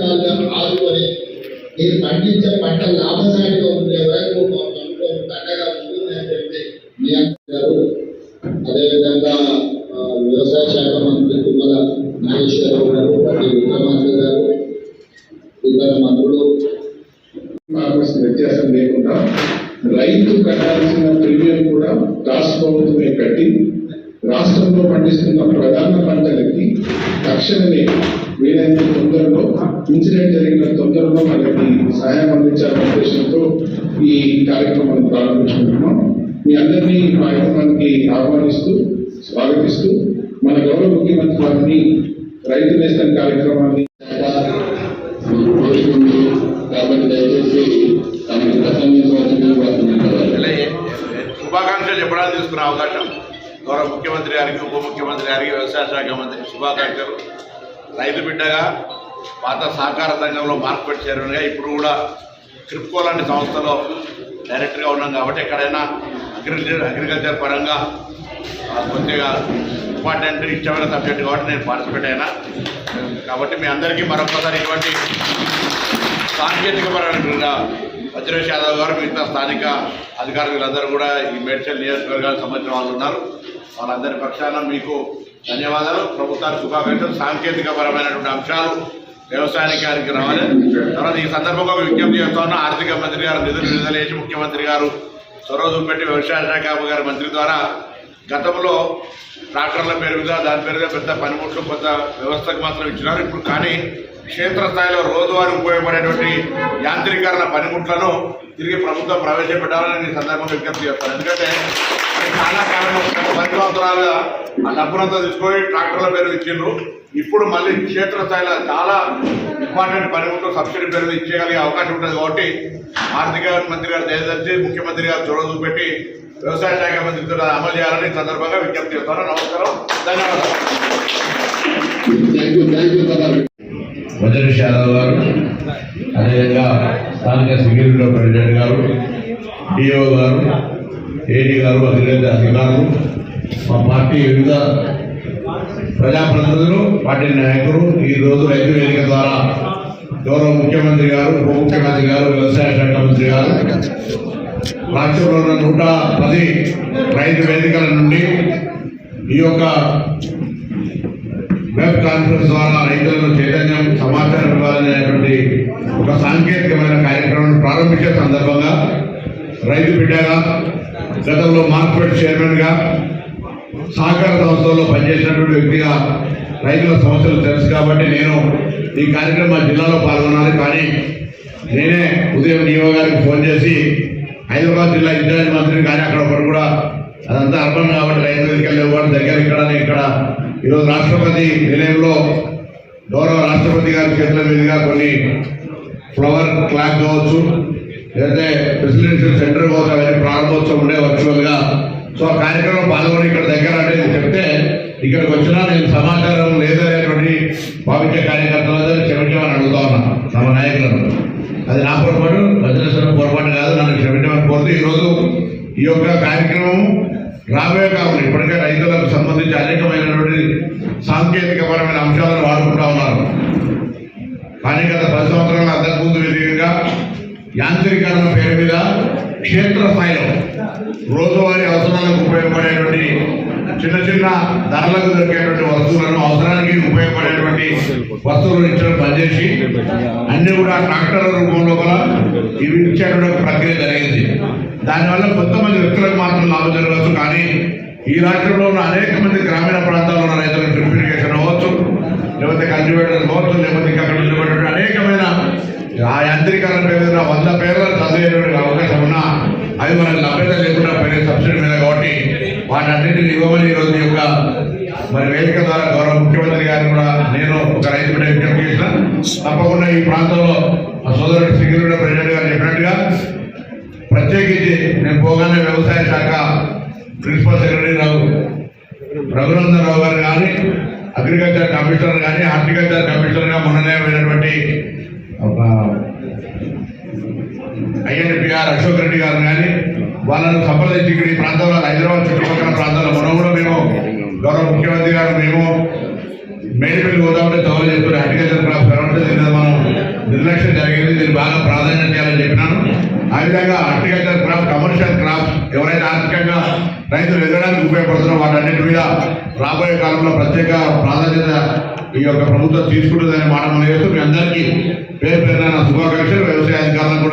ఆదుకొని మీరు పండించే పంట లాభసాటిగా ఉండే వరకు మా ప్రభుత్వం దండగా ఉంటుంది అని చెప్పి మీ అదేవిధంగా వ్యవసాయ శాఖ మంత్రి తుమ్మల నాగేశ్వరరావు గారు మరియు ముఖ్యమంత్రి గారు ఇతర మంత్రులు. వ్యత్యాసం లేకుండా రైతు కట్టాల్సిన ప్రీమియం కూడా రాష్ట్ర ప్రభుత్వమే కట్టి రాష్ట్రంలో పండిస్తున్న ప్రధాన పంటలకి తక్షణమే వీలైన తొందరలో ఇన్సిడెంట్ జరిగిన తొందరలో మనకి సహాయం అందించాలనే ఉద్దేశంతో ఈ కార్యక్రమాన్ని ప్రారంభించుకుంటున్నాం. మీ అందరినీ కార్యక్రమానికి ఆహ్వానిస్తూ స్వాగతిస్తూ మన గౌరవ ముఖ్యమంత్రి వారిని రైతు నేస్తం కార్యక్రమాన్ని కాబట్టి దయచేసి తమకు శుభాకాంక్షలు చెప్పడానికి తీసుకున్న అవకాశం. గౌరవ ముఖ్యమంత్రి గారికి ఉప ముఖ్యమంత్రి గారికి వ్యవసాయ శాఖ మంత్రి శుభాకాంక్షలు. రైతు బిడ్డగా పాత సహకార సంఘంలో మార్కెట్ చైర్మన్గా ఇప్పుడు కూడా క్రిప్కో లాంటి సంస్థలో డైరెక్టర్గా ఉన్నాం కాబట్టి ఎక్కడైనా అగ్రికల్చర్ అగ్రికల్చర్ పరంగా కొద్దిగా ఇంపార్టెంట్ ఇష్టమైన సబ్జెక్ట్ కాబట్టి నేను పార్టిసిపేట్ అయినా. కాబట్టి మీ అందరికీ మరొకసారి ఇటువంటి సాంకేతికపరమైన వజ్రేష్ యాదవ్ గారు మిగతా స్థానిక అధికారులందరూ కూడా ఈ మేడ్చల్ నియోజకవర్గానికి సంబంధించిన వాళ్ళు ఉన్నారు. వాళ్ళందరి పక్షాన మీకు ధన్యవాదాలు. ప్రభుత్వానికి శుభాకాంక్షలు. సాంకేతికపరమైనటువంటి అంశాలు వ్యవసాయానికి అని తర్వాత ఈ సందర్భంగా ఒక విజ్ఞప్తి చేస్తాను ఆర్థిక మంత్రి గారు నిధులు విడుదల చేసి ముఖ్యమంత్రి గారు చొరవ చూపెట్టి వ్యవసాయ శాఖ గారి మంత్రి ద్వారా గతంలో ట్రాక్టర్ల పేరు మీద దాని పేరు మీద పెద్ద పనిముట్లు కొంత వ్యవస్థకు మాత్రం ఇచ్చినారు. ఇప్పుడు కానీ క్షేత్రస్థాయిలో రోజువారీ ఉపయోగపడేటువంటి యాంత్రీకరణ పనిముట్లను తిరిగి ప్రభుత్వం ప్రవేశపెట్టాలని ఈ సందర్భంగా విజ్ఞప్తి చేస్తాను. ఎందుకంటే చాలా కాలం పది సంవత్సరాలుగా ఆ డబ్బునంతా తీసుకొని ట్రాక్టర్ల పేరు ఇచ్చిండ్రు. ఇప్పుడు మళ్ళీ క్షేత్రస్థాయిలో చాలా ఇంపార్టెంట్ పనిముట్లు సబ్సిడీ పేరు ఇచ్చేయగలిగే అవకాశం ఉంటుంది కాబట్టి ఆర్థిక మంత్రి గారు దయచేసి ముఖ్యమంత్రి గారు చొరవ చూపెట్టి వ్యవసాయ శాఖ మంత్రితో అమలు చేయాలని సందర్భంగా విజ్ఞప్తి చేస్తాను. నమస్కారం. ధన్యవాదాలు. థ్యాంక్ యాదవ్ గారు అదేవిధంగా స్థానిక సెక్యూరిటీ ప్రెసిడెంట్ గారు డిఓ గారు ఏడీ గారు అధికారులు అధికారులు మా పార్టీ వివిధ ప్రజాప్రతినిధులు పార్టీ నాయకులు ఈ రోజు రైతు వేదిక ద్వారా గౌరవ ముఖ్యమంత్రి గారు ఉప ముఖ్యమంత్రి గారు వ్యవసాయ శాఖ మంత్రి గారు రాష్ట్రంలో ఉన్న నూట పది రైతు వేదికల నుండి ఈ యొక్క వెబ్ కాన్ఫరెన్స్ ద్వారా రైతులను చైతన్యం సమాచారం ఇవ్వాలనేటువంటి ఒక సాంకేతికమైన కార్యక్రమం ప్రారంభించే సందర్భంగా రైతు బిడ్డగా గతంలో మార్కెట్ చైర్మన్గా సహకార సంస్థల్లో పనిచేసినటువంటి వ్యక్తిగా రైతుల సమస్యలు తెలుసు కాబట్టి నేను ఈ కార్యక్రమం జిల్లాలో పాల్గొనాలి. కానీ నేనే ఉదయం నియో గారికి ఫోన్ చేసి హైదరాబాద్ జిల్లా ఇన్ఛార్జ్ మంత్రిని కానీ అక్కడ ఒకరు కూడా అదంతా అర్బన్ కాబట్టి రైతులకి వేదికలు దగ్గర ఇక్కడ ఇక్కడ ఈరోజు రాష్ట్రపతి నిలయంలో గౌరవ రాష్ట్రపతి గారి చేతుల మీదుగా కొన్ని ఫ్లవర్ క్లాక్ కావచ్చు లేకపోతే ప్రెసిడెన్షియల్ సెంటర్ కావచ్చు అవన్నీ ప్రారంభోత్సవం ఉండే వర్చువల్గా. సో ఆ కార్యక్రమం పాల్గొని ఇక్కడ దగ్గర అనేది చెప్తే ఇక్కడికి వచ్చినా నేను సమాచారం లేదనేటువంటి భావించే కార్యకర్తలందరూ క్షమించమని అడుగుతా ఉన్నాను తమ నాయకులను. అది నా పొరపాటు భద్రేశ్వరం పొరపాటు కాదు నన్ను క్షమించమని కోరుతూ ఈరోజు ఈ యొక్క కార్యక్రమం రాబోయే కాకుండా ఇప్పటికే సాంకేతికపరమైన అంశాలను వాడుకుంటా ఉన్నారు. కానీ గత పది సంవత్సరాల అంతకుముందు విధంగా యాంత్రీకరణ పేరు మీద క్షేత్రస్థాయిలో రోజువారీ అవసరాలకు ఉపయోగపడేటువంటి చిన్న చిన్న ధరలకు దొరికేటువంటి వస్తువులను అవసరానికి ఉపయోగపడేటువంటి వస్తువులను ఇచ్చడం పనిచేసి అన్ని కూడా ట్రాక్టర్ల రూపంలో కూడా ఇవి ఇచ్చేటువంటి ఒక ప్రక్రియ జరిగింది. దానివల్ల కొంతమంది వ్యక్తులకు మాత్రం లాభం జరగవచ్చు. కానీ ఈ రాష్ట్రంలో ఉన్న అనేక మంది గ్రామీణ ప్రాంతాల్లో ఉన్న రైతులకు డ్రిప్ ఇరిగేషన్ అవ్వచ్చు లేకపోతే కల్టివేటర్ అవ్వచ్చు లేకపోతే ఇంకా అక్కడ ఉండేటువంటి అనేకమైన ఆ యాంత్రీకరణ పేరు వంద పేర్లను చదివేటువంటి అవకాశం ఉన్నా అవి మనకు లభ్యత లేకుండా పోయిన సబ్సిడీ మీద కాబట్టి వాటన్నిటిని ఇవ్వమని ఈరోజు యొక్క మరి వేదిక ద్వారా గౌరవ ముఖ్యమంత్రి గారిని కూడా నేను ఒక రైతు బిడ్డ విజ్ఞప్తి చేసిన. తప్పకుండా ఈ ప్రాంతంలో మా సోదరుడు సింగిల్ ప్రెసిడెంట్ గారు చెప్పినట్టుగా ప్రత్యేకించి నేను పోగానే వ్యవసాయ శాఖ ప్రిన్సిపల్ సెక్రటరీ రావు రఘునందనరావు గారు కానీ అగ్రికల్చర్ కమిషనర్ కానీ హార్టికల్చర్ కమిషనర్గా మొన్ననే అయినటువంటి ఐఎన్పిఆర్ అశోక్ రెడ్డి గారు కానీ వాళ్ళను సంప్రదించి ఇక్కడ ఈ ప్రాంతంలో హైదరాబాద్ చుట్టుపక్కల ప్రాంతాల్లో మనం కూడా మేము గౌరవ ముఖ్యమంత్రి గారు మేము మేడిపల్లి గోదావరి తోవ చేస్తున్న హార్టికల్చర్ క్రాప్ మనం దీన్ని బాగా ప్రాధాన్యత చేయాలని చెప్పినాను. ఆ విధంగా అగ్రికల్చర్ క్రాప్ కమర్షియల్ క్రాప్స్ ఎవరైనా ఆర్థికంగా రైతులు ఎదగడానికి ఉపయోగపడుతున్నారో వాటన్నిటి మీద రాబోయే కాలంలో ప్రత్యేక ప్రాధాన్యత ఈ యొక్క ప్రభుత్వం తీసుకుంటుందనే మాట మనం చేస్తూ మీ అందరికీ పేరు పేరున శుభాకాంక్షలు వ్యవసాయ అధికారులకు కూడా